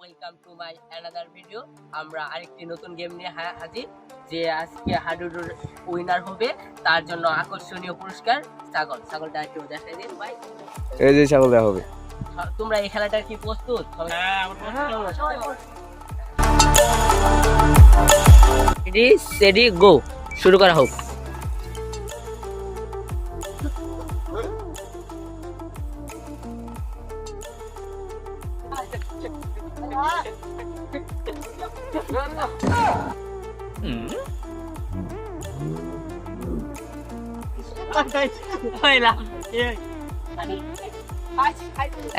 Welcome to my another video আমরা আরেকটি নতুন গেম নিয়ে হাজির যে আজকে হাডুডুর উইনার হবে। তার জন্য আকর্ষণীয় পুরস্কার ছাগল। ছাগলটা একটু দেখাই দিন ভাই। এই যে ছাগল দেওয়া হবে। তোমরা এই খেলাটার কি প্রস্তুত? রেডি সেডি গো শুরু করা হোক।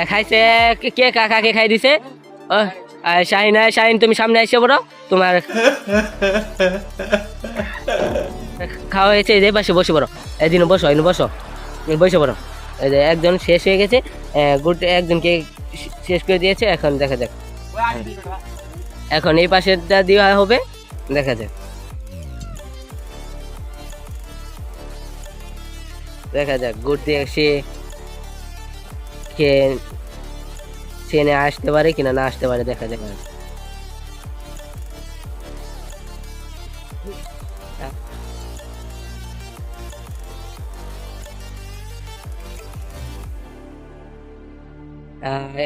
খাইছে, কে- খাই দিছে? শাহিন শাহিন, তুমি সামনে এসে বলো তোমার খাওয়া হয়েছে, এই পাশে বসে পড়ো এদিন বসো এদিন বসো। বসে পড়ো একজন শেষ হয়ে গেছে গুড, একজনকে শেষ করে দিয়েছে, এখন দেখা যাক। এখন এই পাশেরটা দেওয়া হবে, দেখা যাক। দেখা যাক, গুড দিয়ে সে কে ট্রেনে আসতে পারে কিনা, না আসতে পারে, দেখা যাক।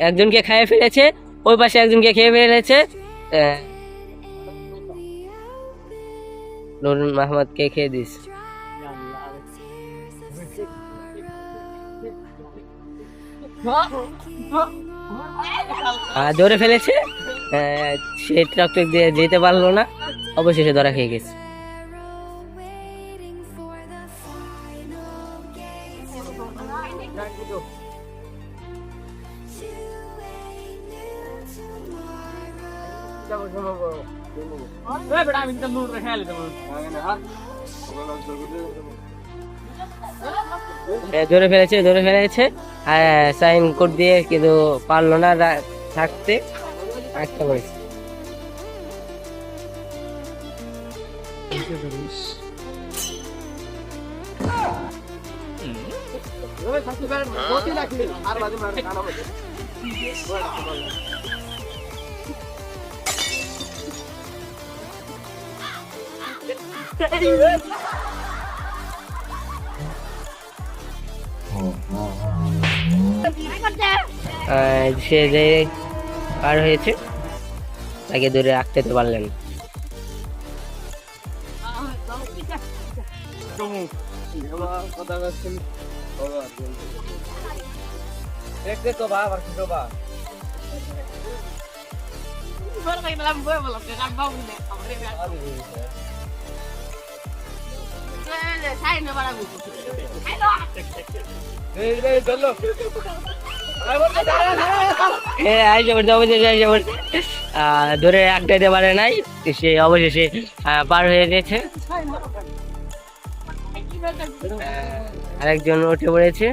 একজনকে খেয়ে ফেলেছে? ওই পাশে একজনকে খেয়ে ফেলেছে। নুরুল মাহমুদকে খেয়ে দিস ধরে ফেলেছে? সে ট্রাক ট্রাক দিয়ে যেতে পারল না। অবশেষে ধরা খেয়ে গেছে। ধরে ফেলেছে ধরে ফেলেছে। সাইন কোড দিয়ে কিন্তু পারল না থাকতে। একটা করেছে। আহ, সে যে পার হয়েছে তাকে ধরে আটকাতে পারলেন না। ধরে আটকাইতে পারে নাই সে অবশেষে পার হয়ে গেছে। আরেকজন উঠে পড়েছে।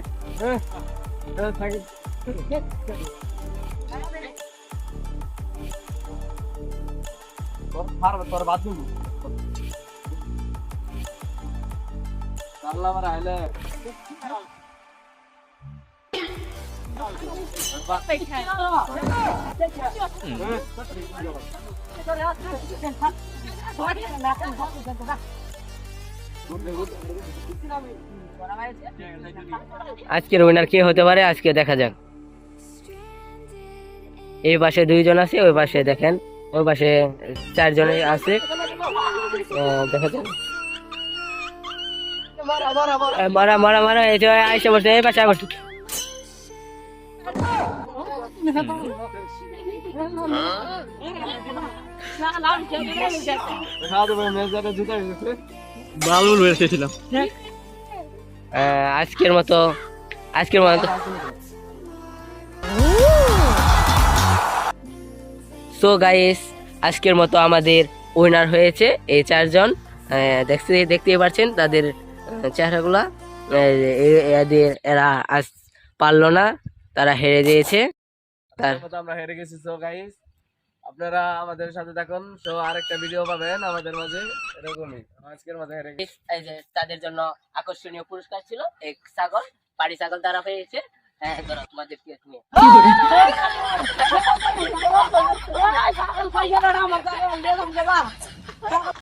আজকের উইনার কে হতে পারে? আজকে দেখা যাক। এই পাশে দুইজন আছে, ওই পাশে দেখেন, ওই পাশে চারজনে আছে। দেখা যাক। মারা মারা মারা। এই যে আইসে বসে এই পাশে বসে। আজকের মতো আজকের মতো। সো গাইস আজকের মতো আমাদের উইনার হয়েছে এই চারজন। আহ, দেখতে দেখতেই পাচ্ছেন তাদের চেহারাগুলা এরা আজ পারল না তারা হেরে দিয়েছে তার আমরা হেরে গেছি সো গাইস আপনারা আমাদের সাথে থাকুন সো আরেকটা ভিডিও পাবেন আমাদের মাঝে এরকমই আজকের মতো হেরে গেছি এই যে তাদের জন্য আকর্ষণীয় পুরস্কার ছিল এক ছাগল পাড়ি ছাগল তারা পেয়েছে হ্যাঁ ধরো তোমাদের কি আমার